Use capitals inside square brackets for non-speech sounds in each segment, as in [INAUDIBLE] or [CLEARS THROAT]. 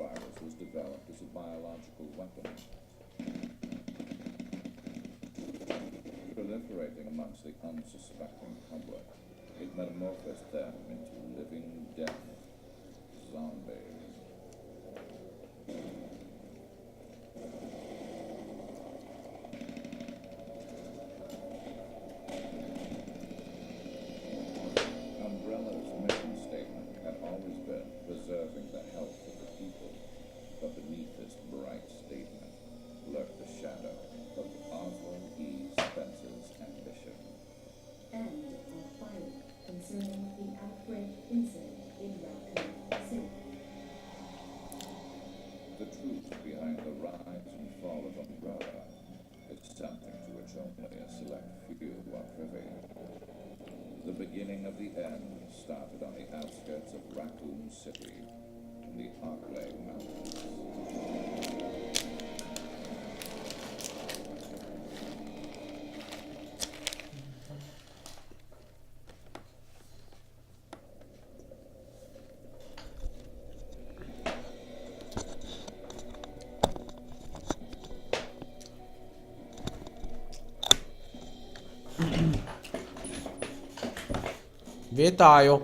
virus was developed as a biological weapon. Proliferating amongst the unsuspecting public, it metamorphosed them into living death zombies. The beginning of the end started on the outskirts of Raccoon City in the Arklay Mountains. Вітаю!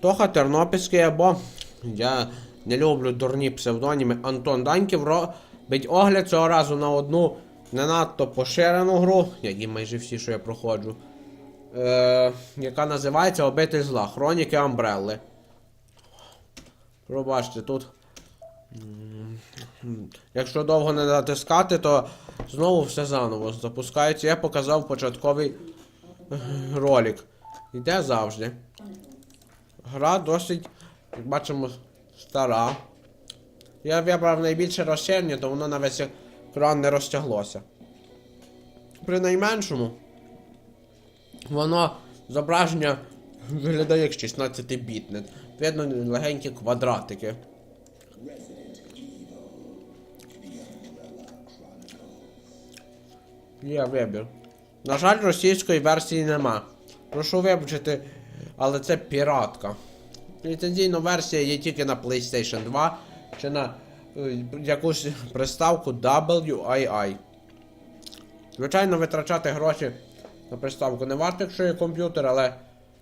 Тоха Тернопільський або я не люблю дурні псевдоніми Антон Даньків робить огляд цього разу на одну не надто поширену гру, як і майже всі, що я проходжу. Е, яка називається Обитель зла. Хроніки Амбрелли. Пробачте, тут. Якщо довго не натискати, то знову все заново запускається. Я показав початковий е, ролик. Іде завжди. Гра досить, як бачимо, стара. Я вибрав найбільше розширення, то воно на весь екран не розтяглося. При найменшому воно зображення виглядає як 16-бітне. Видно легенькі квадратики. Є вибір. На жаль, російської версії нема. Прошу вибачити, але це піратка. Ліцензійна версія є тільки на PlayStation 2 чи на е, якусь приставку WII. Звичайно, витрачати гроші на приставку не варто, якщо є комп'ютер, але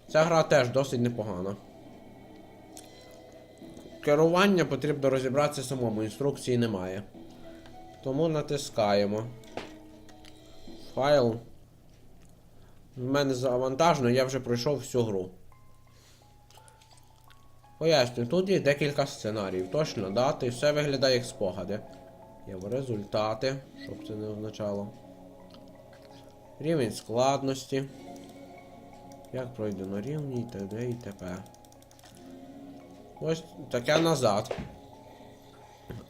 ця гра теж досить непогана. Керування потрібно розібратися самому, інструкції немає. Тому натискаємо. Файл. В мене завантажено, я вже пройшов всю гру. Поясню, тут є декілька сценаріїв. Точно дати, все виглядає як спогади. Є результати, щоб це не означало. Рівень складності. Як пройдено рівні, і т.д. і т.п. Ось таке назад.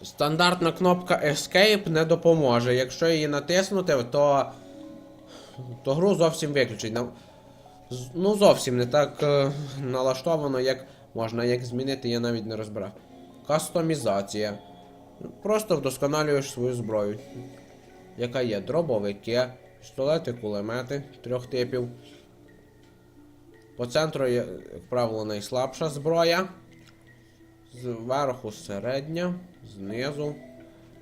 Стандартна кнопка Escape не допоможе. Якщо її натиснути, то то гру зовсім виключить. Ну, зовсім не так е, налаштовано, як можна, як змінити, я навіть не розбирав. Кастомізація. Просто вдосконалюєш свою зброю. Яка є дробовики, пістолети, кулемети трьох типів. По центру є, як правило, найслабша зброя. Зверху середня, знизу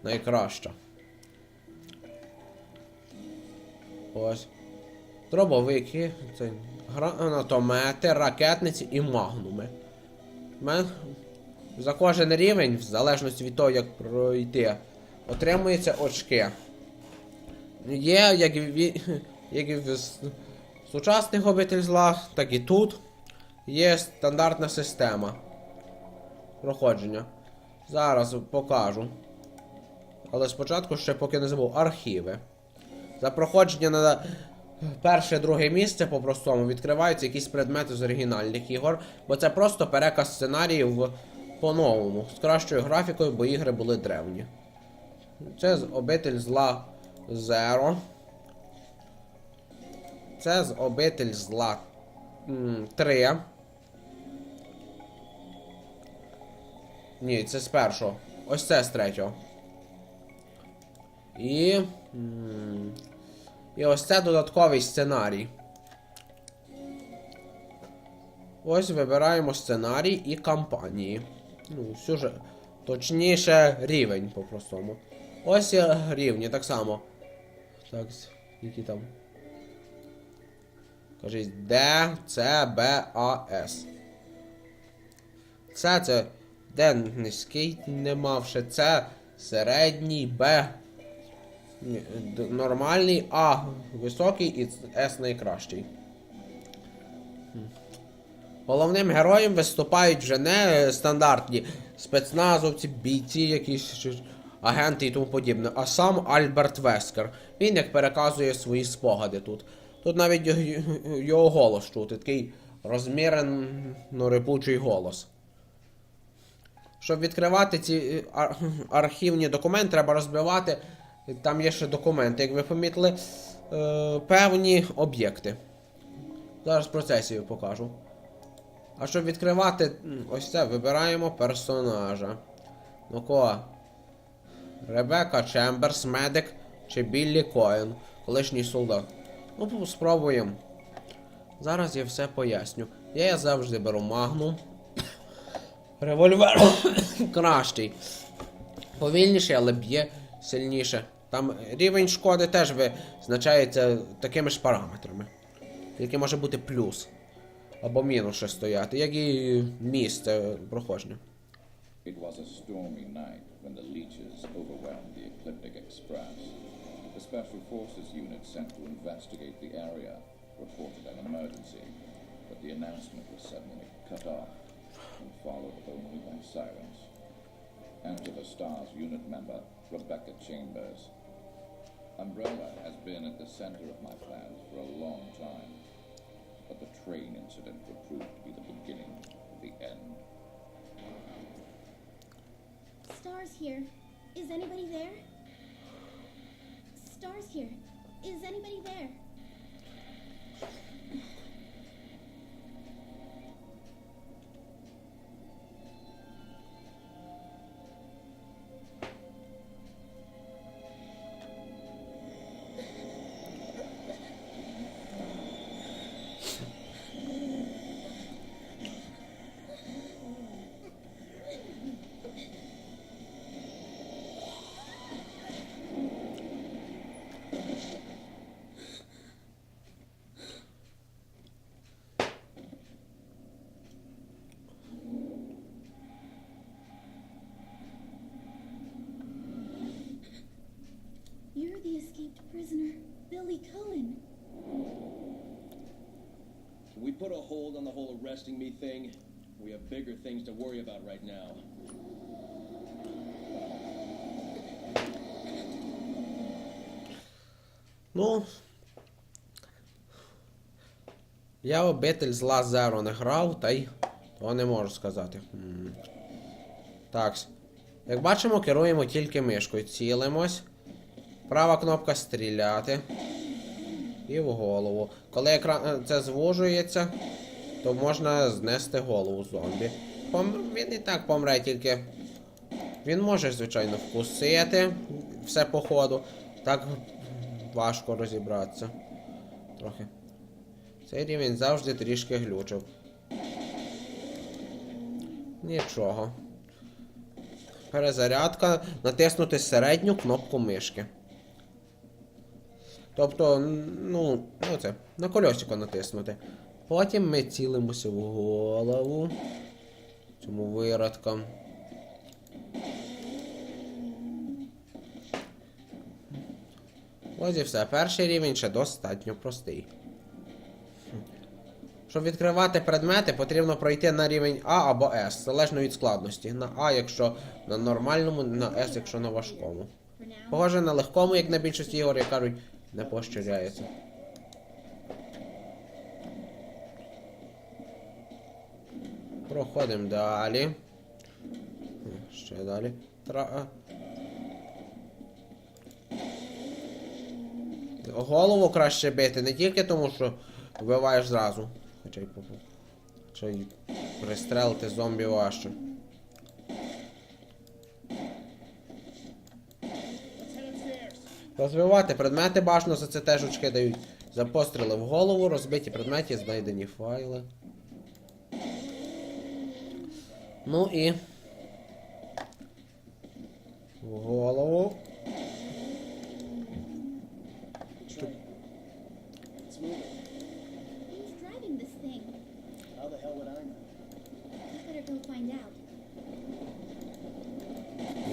найкраща. Ось. Дробовики, це гранатомети, ракетниці і магнуми. Мен... За кожен рівень, в залежності від того, як пройти, отримуються очки. Є, як і, ві- як і в сучасних обитель зла, так і тут є стандартна система проходження. Зараз покажу. Але спочатку ще поки не забув архіви. За проходження на перше, друге місце по-простому відкриваються якісь предмети з оригінальних ігор, бо це просто переказ сценаріїв по-новому, з кращою графікою, бо ігри були древні. Це з обитель зла Zero. Це з обитель зла 3. Ні, це з першого. Ось це з третього. І. І ось це додатковий сценарій. Ось вибираємо сценарій і кампанії. Ну, сюжет. Точніше, рівень по-простому. Ось є рівні, так само. Так, які там. Кажіть, Д, С, Б, А, С. С це Д низький не мавши, С середній, Б нормальний, А високий і С найкращий. Головним героєм виступають вже не стандартні спецназовці, бійці, якісь агенти і тому подібне, а сам Альберт Вескер. Він як переказує свої спогади тут. Тут навіть його голос чути, такий розмірено репучий голос. Щоб відкривати ці е, архівні документи, треба розбивати. Там є ще документи, як ви помітили, е, певні об'єкти. Зараз процесію покажу. А щоб відкривати ось це, вибираємо персонажа. Ну кого? Ребека Чемберс, медик чи Біллі Коен, колишній солдат. Ну, спробуємо. Зараз я все поясню. Я завжди беру магнум. Револьвер [COUGHS] кращий. Повільніший, але б'є сильніше. Там рівень шкоди теж визначається такими ж параметрами. Тільки може бути плюс. Або мінус ще стояти, як і місце проходження. It was a stormy night when the leeches overwhelmed the Ecliptic Express. The Special Forces unit sent to investigate the area reported an emergency, but the announcement was suddenly cut off and followed only by silence. The STARS unit member, Rebecca Chambers. Umbrella has been at the center of my plans for a long time, but the train incident would prove to be the beginning of the end. Stars here. Is anybody there? Stars here. Is anybody there? We put a hold on the whole arresting me thing? We have bigger things to worry about right now. Ну. Я обитель зла Зеро не грав, та й того не можу сказати. Так. Як бачимо, керуємо тільки мишкою. Цілимось. Права кнопка стріляти. І в голову. Коли екран е, це звужується, то можна знести голову зомбі. Пом... Він і так помре, тільки. Він може, звичайно, вкусити все по ходу. Так важко розібратися. Трохи. Цей рівень завжди трішки глючив. Нічого. Перезарядка. Натиснути середню кнопку мишки. Тобто, ну, ну це, на кольосико натиснути. Потім ми цілимося в голову. Цьому виродкам. Ось і все. Перший рівень ще достатньо простий. Щоб відкривати предмети, потрібно пройти на рівень А або С, залежно від складності. На А, якщо на нормальному, на С, якщо на важкому. Похоже на легкому, як на більшості ігор, як кажуть, не пощадяється. Проходимо далі. Ще далі. Тра... Голову краще бити, не тільки тому, що вбиваєш зразу. Хоча й попу. Й пристрелити зомбі важче. Розвивати предмети бажано за це теж очки дають. За постріли в голову, розбиті предмети, знайдені файли. Ну і. В голову.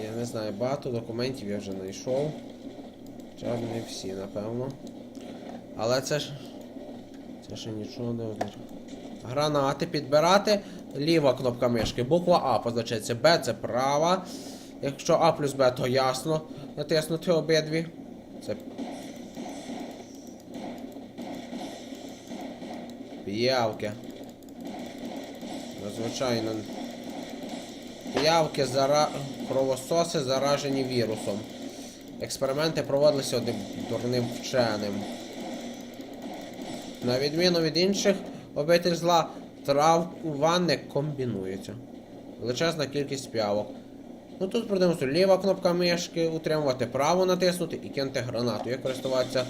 Я не знаю, багато документів я вже знайшов. Хоча не всі, напевно. Але це ж. Це ще нічого не означає. Гранати підбирати. Ліва кнопка мишки. Буква А позначається Б це права. Якщо А плюс Б, то ясно. Натиснути обидві. Це. Піявки. Звичайно. Піявки зара... кровососи заражені вірусом. Експерименти проводилися одним дурним вченим. На відміну від інших, обитель зла трава не комбінується. Величезна кількість п'явок. Ну тут продемонструю ліва кнопка мишки, утримувати право натиснути і кинути гранату. Як користуватися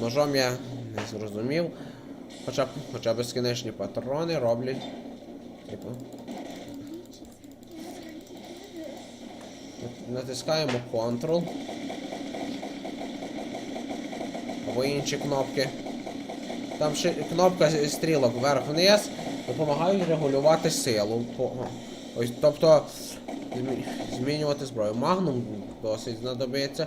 ножом я не зрозумів. Хоча, б- хоча патрони роблять. Типу. Натискаємо Ctrl. Або інші кнопки. Там ще кнопка стрілок вверх-вниз допомагають регулювати силу. Ось, тобто змінювати зброю. Магнум досить знадобиться.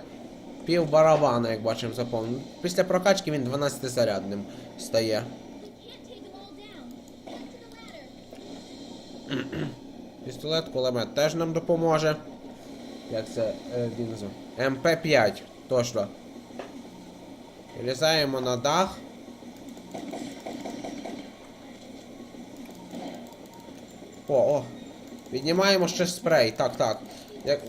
Пів барабана, як бачимо, заповнено. Після прокачки він 12 зарядним стає. [CLEARS THROAT] Пістолет, кулемет теж нам допоможе. Як це е, він називає? МП5, точно. Вилізаємо на дах. О, о. Піднімаємо ще спрей. Так, так. Як...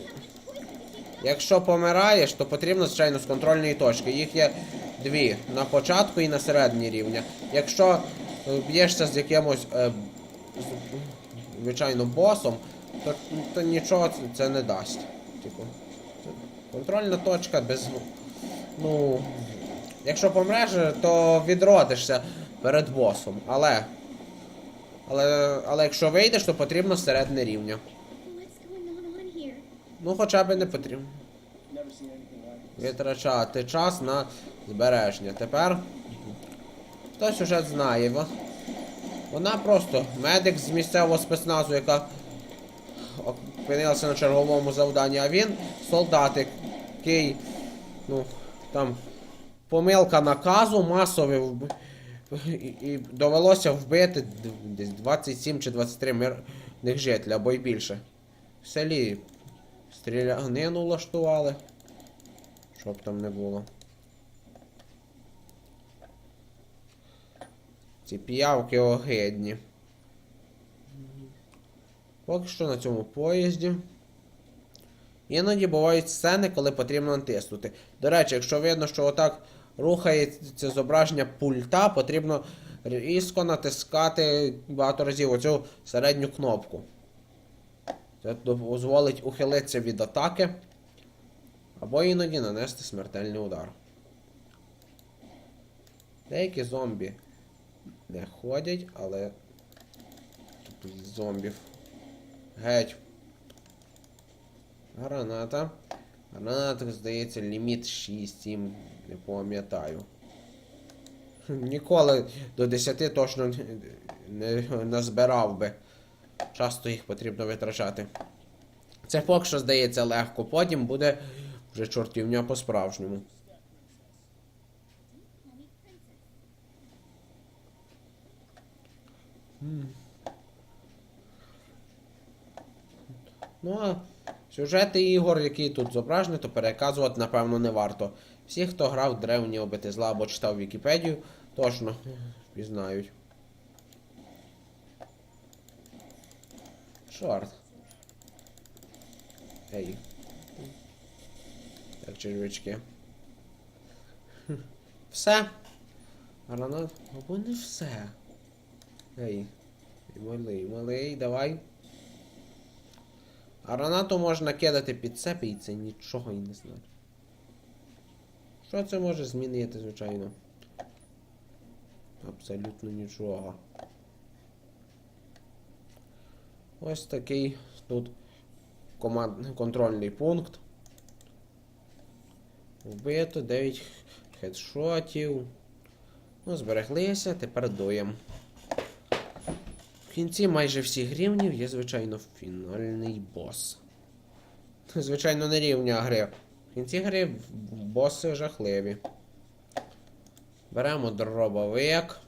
Якщо помираєш, то потрібно, звичайно, з контрольної точки. Їх є дві на початку і на середині рівня. Якщо б'єшся з якимось, е, з- звичайно, босом, то, то нічого це, це не дасть. Типу. Контрольна точка без. Ну. Якщо помреш, то відродишся перед босом. Але. Але, але якщо вийдеш, то потрібно середне рівня. Ну хоча б не потрібно. Витрачати час на збереження. Тепер хтось уже знає. Вона просто медик з місцевого спецназу, яка опинилася на черговому завданні, а він солдатик, який, ну, там, помилка наказу масовий вб- і, довелося вбити десь 27 чи 23 мирних жителів, або й більше. В селі стрілянину влаштували. Щоб там не було. Ці піявки огидні. Поки що на цьому поїзді. Іноді бувають сцени, коли потрібно натиснути. До речі, якщо видно, що отак рухається зображення пульта, потрібно різко натискати багато разів оцю середню кнопку. Це дозволить ухилитися від атаки. Або іноді нанести смертельний удар. Деякі зомбі не ходять, але тут зомбів. Геть. Граната. Граната, здається, ліміт 6-7, не пам'ятаю. Ніколи до 10 точно не, назбирав би. Часто їх потрібно витрачати. Це поки що здається легко, потім буде вже чортівня по-справжньому. Ну а сюжети ігор, які тут зображені, то переказувати, напевно, не варто. Всі, хто грав древні обити зла або читав Вікіпедію, точно пізнають. Чорт. Ей. Так, червячки. Все. Гранат. Або не все. Ей. Малий, малий, давай. Гранату можна кидати під себе і це нічого і не знає. Що це може змінити, звичайно? Абсолютно нічого. Ось такий тут команд... контрольний пункт. Вбито 9 хедшотів. Ну, збереглися, тепер дуємо. В кінці майже всіх рівнів є, звичайно, фінальний бос. Звичайно, не рівня гри. В кінці гри боси жахливі. Беремо дробовик.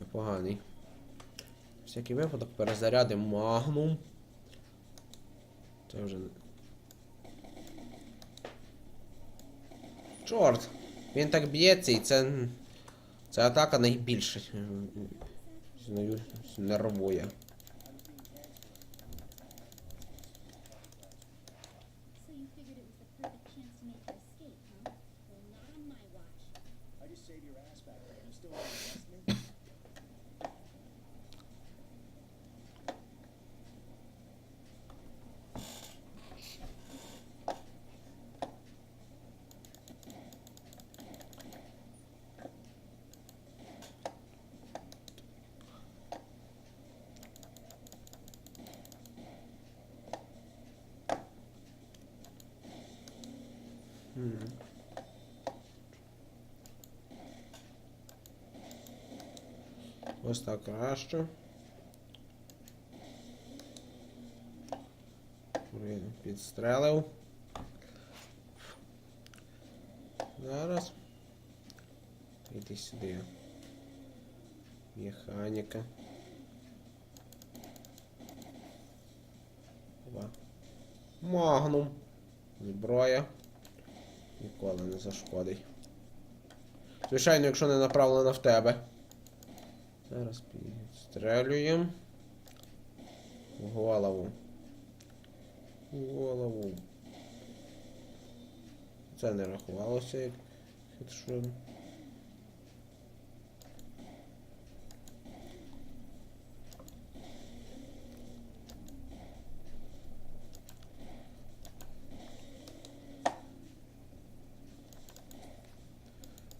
Непоганий. Всякий випадок перезарядимо магнум. Це вже. не- Чорт! Він так б'ється і це. Ця атака найбільше. Е, Знаю, нервує. Ось так краще. Він Підстрелив. Зараз. Іди сюди. Механіка. Магнум. Зброя. Ніколи не зашкодить. Звичайно, якщо не направлена в тебе. Зараз підстрелюємо. В голову. В голову. Це не рахувалося як хедшот.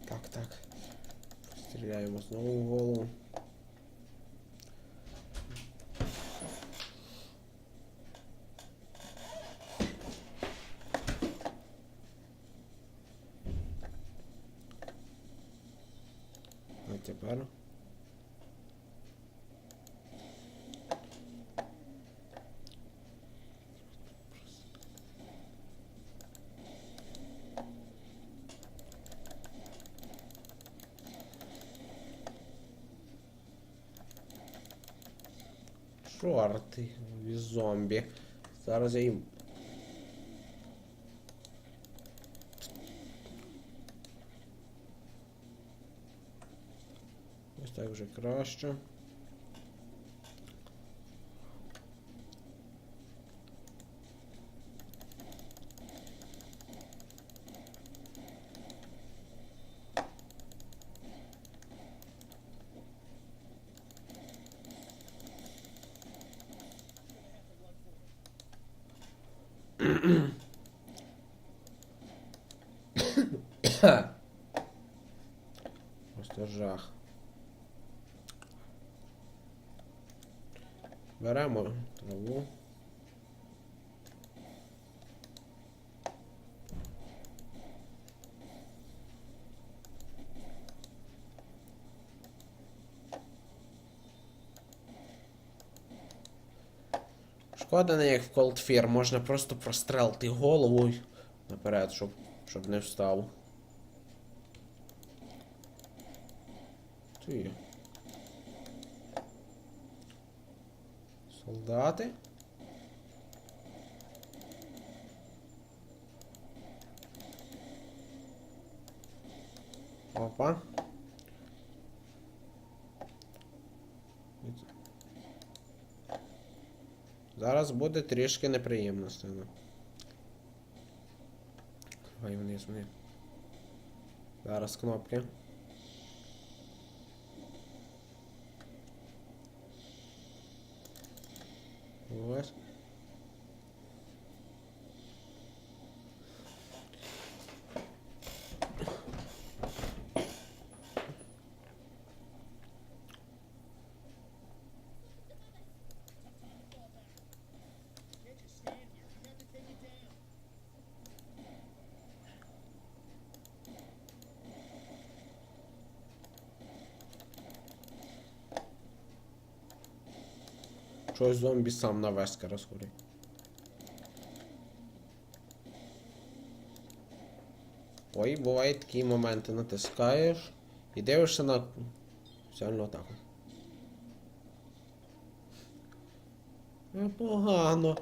Так, так. Стріляємо знову голову. Тепер. Чорти, зомбі. Зараз я їм. Ось так вже краще. Просто жах. Беремо траву. Шкода як в Cold Fear, можна просто прострелити голову наперед, щоб, щоб не встав. Ти. Солдати. Опа. Зараз буде трішки неприємно сцена. Давай вниз, вниз. Зараз кнопки. Ось. Чогось зомбі сам на веска розхорить. Ой, бувають такі моменти, натискаєш і дивишся на спеціальну атаку. Непогано.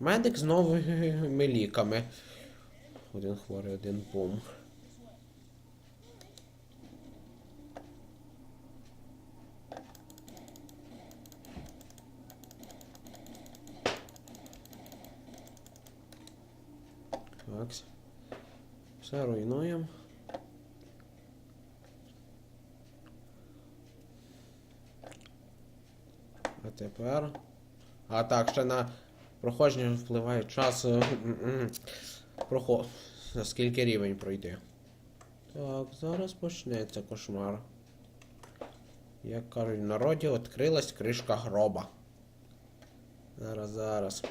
Медик з новими ліками. Один хворий, один бум. Так. Все руйнуємо. А тепер. А так, ще на проходження впливає час. е, Проход. Наскільки рівень пройти. Так, зараз почнеться кошмар. Як кажуть, в народі відкрилась кришка гроба. Зараз, зараз.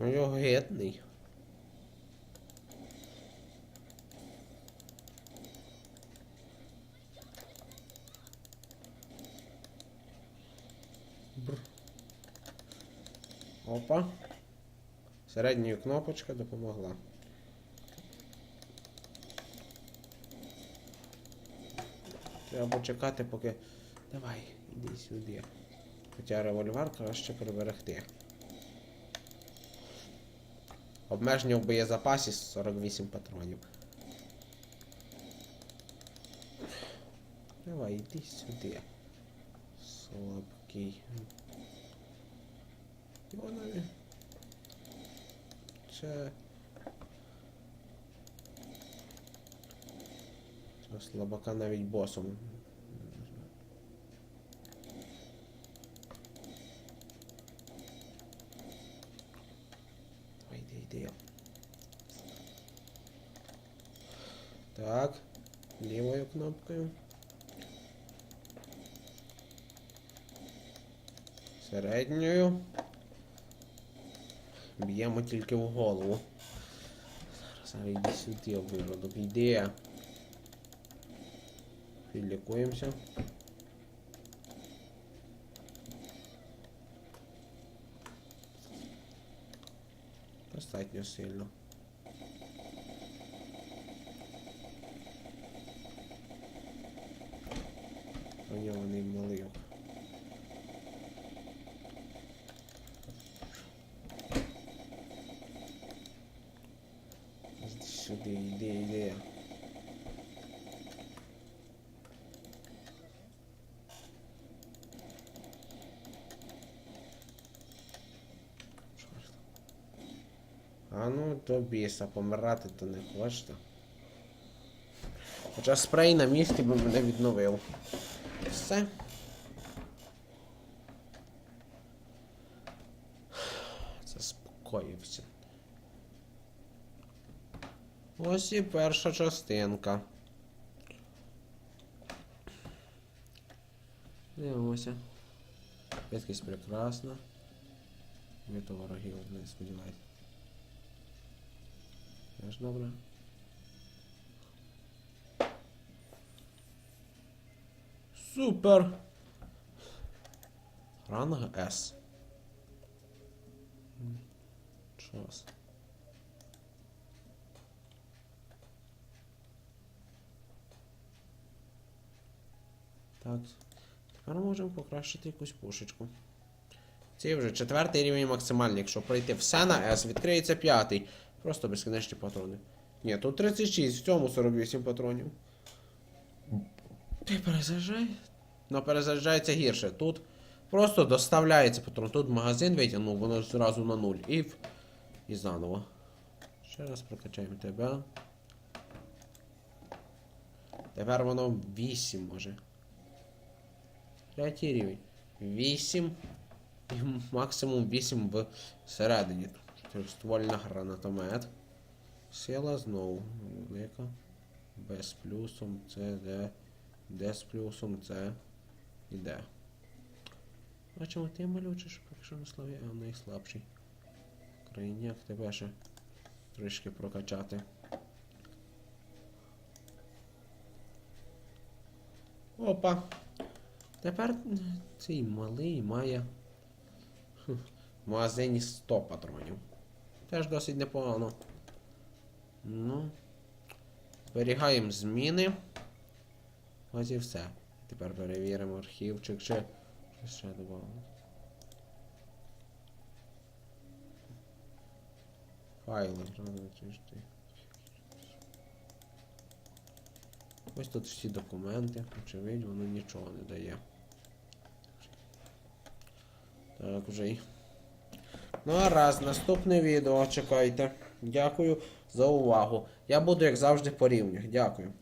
Ну його гетний. Бр. Опа. Середня кнопочка допомогла. Треба чекати, поки. Давай, іди сюди. Хоча револьвер краще приберегти. Обмеження в боєзапасі 48 патронів. Давай, іди сюди. Слабкий. Вона... Це... Слабака навіть босом. Ой, йди, йди. Так, лівою кнопкою. Середньою. Б'ємо тільки в голову. Зараз йди сюди, виродок, йди. Підлікуємося. Достатньо сильно. Броньований малюк. Сюди, йди, йди. А ну до біса, помирати то не хочете. Хоча спрей на місці би мене відновив. Все. Заспокоївся. Ось і перша частинка. Дивимося. Швидкість прекрасна. Вito ворогів, не сподіваюся. Теж добре. Супер! Ранг С. Час. Так. Тепер можемо покращити якусь пушечку. Це вже четвертий рівень максимальний. Якщо пройти все на S, відкриється п'ятий. Просто безкінечні патрони. Ні, тут 36, в цьому 48 патронів. Ти перезаряджай. Ну, перезаряджається гірше. Тут просто доставляється патрон. Тут магазин витягнув, воно зразу на нуль. І, і заново. Ще раз прокачаємо тебе. Тепер воно 8 може. Третій рівень. 8. І максимум 8 в середині. Трьохствольна гранатомет. Сила знову велика. Без плюсом це Д. Д з плюсом це і Д. Бачимо, ти малючиш, поки що на славі, а найслабший. Крайняк тебе ще трішки прокачати. Опа. Тепер цей малий має в магазині 100 патронів. Теж досить непогано. Ну. Зберігаємо зміни. Ось і все. Тепер перевіримо архівчик чи ще додали. Файли. Ось тут всі документи, очевидь, воно нічого не дає. Так, вже й. Ну а раз, наступне відео чекайте. Дякую за увагу. Я буду, як завжди, по рівнях. Дякую.